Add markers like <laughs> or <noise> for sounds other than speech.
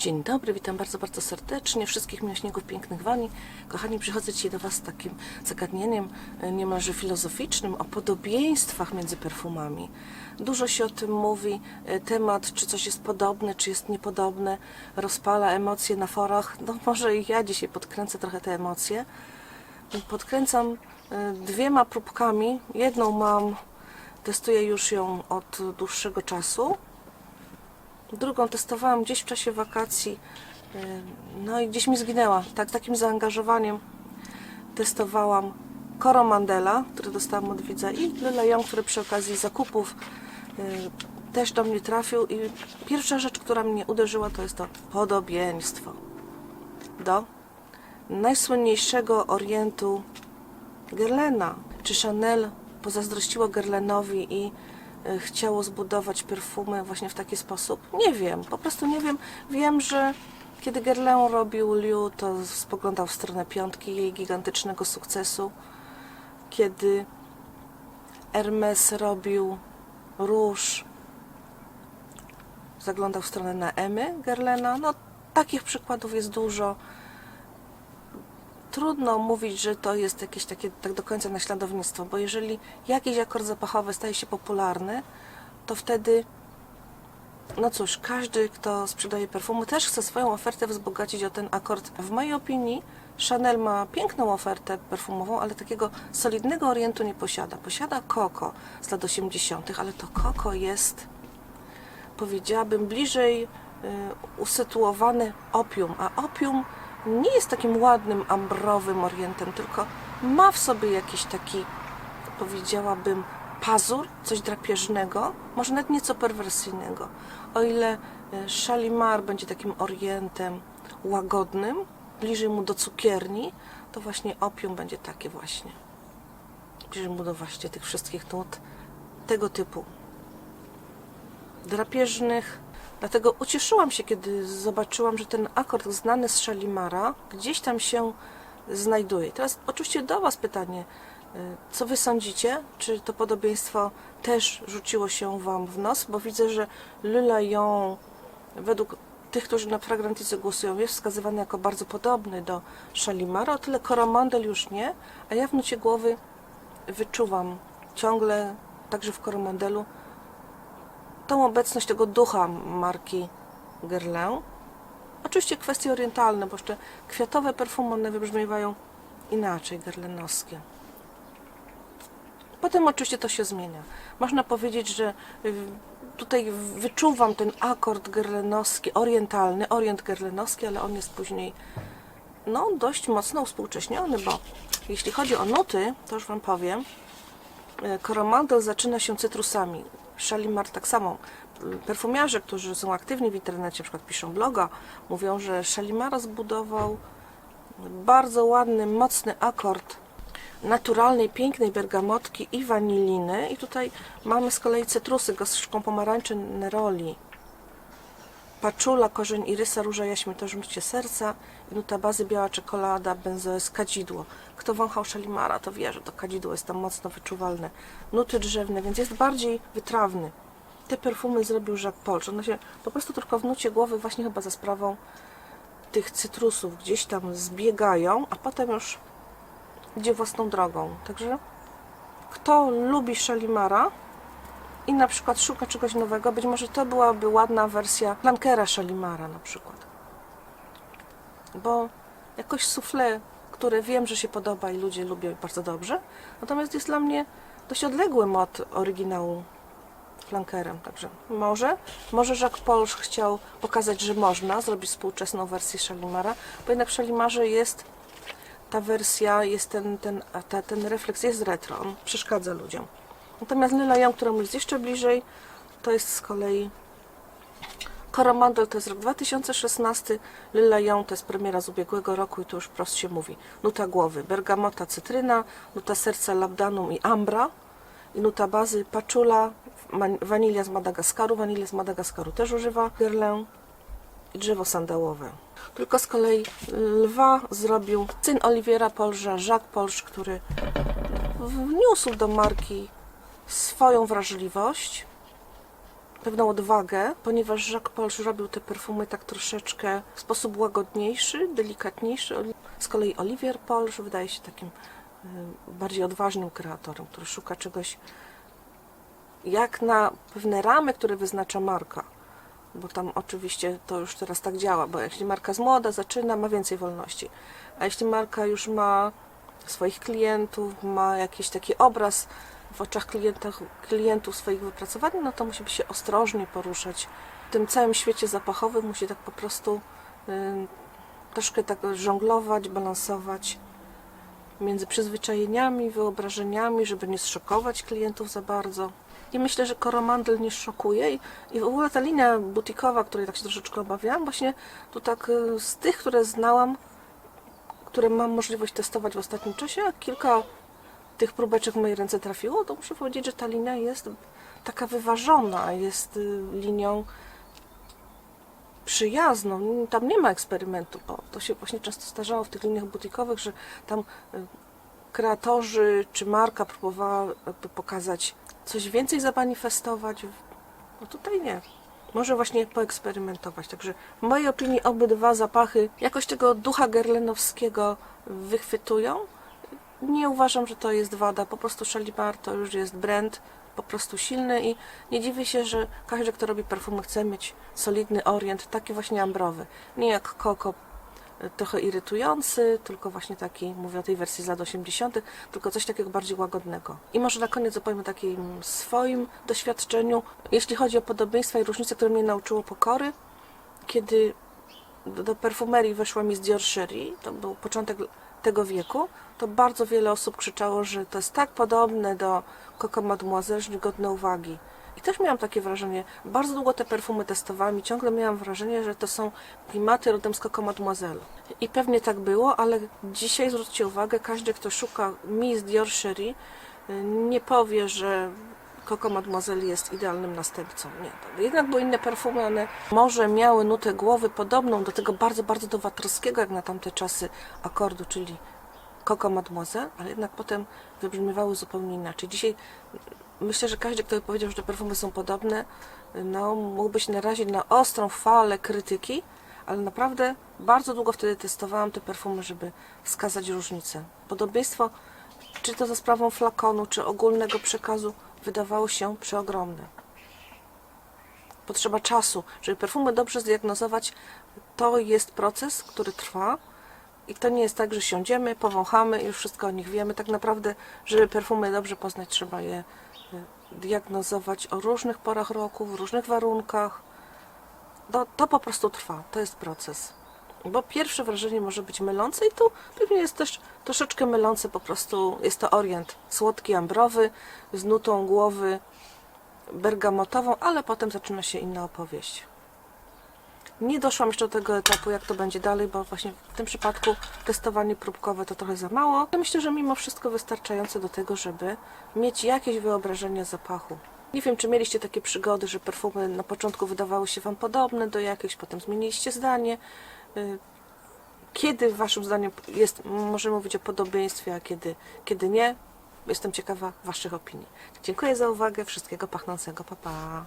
Dzień dobry, witam bardzo, bardzo serdecznie wszystkich miłośników pięknych wani. Kochani, przychodzę dzisiaj do Was z takim zagadnieniem e, niemalże filozoficznym o podobieństwach między perfumami. Dużo się o tym mówi, e, temat, czy coś jest podobne, czy jest niepodobne, rozpala emocje na forach. <laughs> No może i ja dzisiaj podkręcę trochę te emocje. Podkręcam e, dwiema próbkami. Jedną mam, testuję już ją od dłuższego czasu. Drugą testowałam gdzieś w czasie wakacji. No i gdzieś mi zginęła. Tak, takim zaangażowaniem testowałam Coromandela, który dostałam od widza i Le Lion, który przy okazji zakupów też do mnie trafił i pierwsza rzecz, która mnie uderzyła to jest to podobieństwo do najsłynniejszego orientu Guerlaina. Czy Chanel pozazdrościło Guerlainowi i chciało zbudować perfumy właśnie w taki sposób? Nie wiem, po prostu nie wiem. Wiem, że kiedy Guerlain robił Liu, to spoglądał w stronę piątki jej gigantycznego sukcesu. Kiedy Hermes robił róż, zaglądał w stronę na Emy Guerlaina. No, takich przykładów jest dużo trudno mówić, że to jest jakieś takie tak do końca naśladownictwo, bo jeżeli jakiś akord zapachowy staje się popularny, to wtedy no cóż, każdy, kto sprzedaje perfumy, też chce swoją ofertę wzbogacić o ten akord. W mojej opinii Chanel ma piękną ofertę perfumową, ale takiego solidnego orientu nie posiada. Posiada Coco z lat 80., ale to Coco jest, powiedziałabym, bliżej y, opium, a opium nie jest takim ładnym, ambrowym orientem, tylko ma w sobie jakiś taki, powiedziałabym, pazur, coś drapieżnego, może nawet nieco perwersyjnego. O ile e, Shalimar będzie takim orientem łagodnym, bliżej mu do cukierni, to właśnie opium będzie takie właśnie. Bliżej mu do właśnie tych wszystkich nut tego typu drapieżnych. Dlatego ucieszyłam się, kiedy zobaczyłam, że ten akord znany z Shalimara gdzieś tam się znajduje. Teraz oczywiście do Was pytanie, y, co Wy sądzicie? Czy to podobieństwo też rzuciło się Wam w nos? Bo widzę, że Le Lion według tych, którzy na Fragrantice głosują, jest wskazywany jako bardzo podobny do Shalimara, o tyle Coromandel już nie, a ja w nucie głowy wyczuwam ciągle, także w Coromandelu, tą obecność tego ducha marki Guerlain. Oczywiście kwestie orientalne, bo jeszcze kwiatowe perfumy one wybrzmiewają inaczej, gerlenowskie. Potem oczywiście to się zmienia. Można powiedzieć, że y, tutaj wyczuwam ten akord gerlenowski, orientalny, orient gerlenowski, ale on jest później no, dość mocno uspółcześniony, bo jeśli chodzi o nuty, to już Wam powiem, y, Coromandel zaczyna się cytrusami. Shalimar tak samo. Perfumiarze, którzy są aktywni w internecie, przykład piszą bloga, mówią, że Shalimara zbudował bardzo ładny, mocny akord naturalnej, pięknej bergamotki i waniliny. I tutaj mamy z kolei cytrusy, gorzką pomarańczy neroli, paczula, korzeń irysa, róża jaśmi, to żółcie serca nuta bazy, biała czekolada, benzoes, kadzidło. Kto wąchał szalimara, to wie, że to kadzidło jest tam mocno wyczuwalne. Nuty drzewne, więc jest bardziej wytrawny. Te perfumy zrobił Jacques Polcz. One się po prostu tylko w nucie głowy właśnie chyba za sprawą tych cytrusów gdzieś tam zbiegają, a potem już idzie własną drogą. Także kto lubi szalimara, i na przykład szuka czegoś nowego, być może to byłaby ładna wersja Lankera Shalimara na przykład. Bo jakoś soufflé, które wiem, że się podoba i ludzie lubią bardzo dobrze, natomiast jest dla mnie dość odległym od oryginału flankerem, także może, może Jacques Polch chciał pokazać, że można zrobić współczesną wersję Shalimara, bo jednak w Shalimarze jest ta wersja, jest ten, ten, ta, ten refleks jest retro, on przeszkadza ludziom. Natomiast Le Lion, któremu jest jeszcze bliżej, to jest z kolei Coromandel, to jest rok 2016, Le Lion to jest premiera z ubiegłego roku i to już wprost się mówi. Nuta głowy, bergamota, cytryna, nuta serca, labdanum i ambra i nuta bazy, paczula, wanilia z Madagaskaru, wanilię z Madagaskaru też używa Guerlain i drzewo sandałowe. Tylko z kolei lwa zrobił syn Oliwiera Polża, Jacques Polż, który wniósł do marki swoją wrażliwość pewną odwagę, ponieważ Jacques Polch robił te perfumy tak troszeczkę w sposób łagodniejszy, delikatniejszy. Z kolei Olivier Polch wydaje się takim y, bardziej odważnym kreatorem, który szuka czegoś jak na pewne ramy, które wyznacza marka. Bo tam oczywiście to już teraz tak działa, bo jeśli marka z młoda zaczyna, ma więcej wolności. A jeśli marka już ma swoich klientów, ma jakiś taki obraz w oczach klientów swoich wypracowań, no to musi się ostrożnie poruszać. W tym całym świecie zapachowym musi tak po prostu y, troszkę tak żonglować, balansować między przyzwyczajeniami, wyobrażeniami, żeby nie zszokować klientów za bardzo. I myślę, że koromandel nie szokuje i, i w ogóle ta linia butikowa, której tak się troszeczkę obawiałam, właśnie tu tak y, z tych, które znałam, które mam możliwość testować w ostatnim czasie, kilka tych próbeczek w moje ręce trafiło, to muszę powiedzieć, że ta linia jest taka wyważona, jest y, linią przyjazną. Tam nie ma eksperymentu, bo to się właśnie często zdarzało w tych liniach butikowych, że tam y, kreatorzy czy marka próbowała pokazać coś więcej zamanifestować. No tutaj nie. Może właśnie poeksperymentować. Także w mojej opinii obydwa zapachy jakoś tego ducha gerlenowskiego wychwytują. Nie uważam, że to jest wada. Po prostu Shalimar to już jest brand po prostu silny i nie dziwię się, że każdy, kto robi perfumy, chce mieć solidny orient, taki właśnie ambrowy. Nie jak Coco, y, trochę irytujący, tylko właśnie taki, mówię o tej wersji z lat 80., tylko coś takiego bardziej łagodnego. I może na koniec opowiem o takim swoim doświadczeniu, jeśli chodzi o podobieństwa i różnice, które mnie nauczyło pokory. Kiedy do, perfumerii weszła Miss Dior Cherie, to był początek tego wieku, to bardzo wiele osób krzyczało, że to jest tak podobne do Coco Mademoiselle, że niegodne uwagi. I też miałam takie wrażenie, bardzo długo te perfumy testowałam i ciągle miałam wrażenie, że to są klimaty rodem z Coco Mademoiselle. I pewnie tak było, ale dzisiaj zwróćcie uwagę, każdy, kto szuka Miss Dior Cherie, y, nie powie, że Coco Mademoiselle jest idealnym następcą. Nie, jednak były inne perfumy, one może miały nutę głowy podobną do tego bardzo, bardzo nowatorskiego, jak na tamte czasy akordu, czyli Coco Mademoiselle, ale jednak potem wybrzmiewały zupełnie inaczej. Dzisiaj myślę, że każdy, kto by powiedział, że te perfumy są podobne, no, mógłby się narazić na ostrą falę krytyki, ale naprawdę bardzo długo wtedy testowałam te perfumy, żeby wskazać różnicę. Podobieństwo, czy to za sprawą flakonu, czy ogólnego przekazu, wydawało się przeogromne. Potrzeba czasu, żeby perfumy dobrze zdiagnozować. To jest proces, który trwa. I to nie jest tak, że siądziemy, powąchamy i już wszystko o nich wiemy. Tak naprawdę, żeby perfumy dobrze poznać, trzeba je y, diagnozować o różnych porach roku, w różnych warunkach. To po prostu trwa, to jest proces. Bo pierwsze wrażenie może być mylące i tu pewnie jest też troszeczkę mylące, po prostu jest to orient słodki, ambrowy, z nutą głowy bergamotową, ale potem zaczyna się inna opowieść. Nie doszłam jeszcze do tego etapu, jak to będzie dalej, bo właśnie w tym przypadku testowanie próbkowe to trochę za mało. Myślę, że mimo wszystko wystarczające do tego, żeby mieć jakieś wyobrażenie zapachu. Nie wiem, czy mieliście takie przygody, że perfumy na początku wydawały się Wam podobne do jakichś, potem zmieniliście zdanie. Y, Kiedy Waszym zdaniem jest, możemy mówić o podobieństwie, a kiedy, kiedy nie? Jestem ciekawa Waszych opinii. Dziękuję za uwagę. Wszystkiego pachnącego. Pa, pa.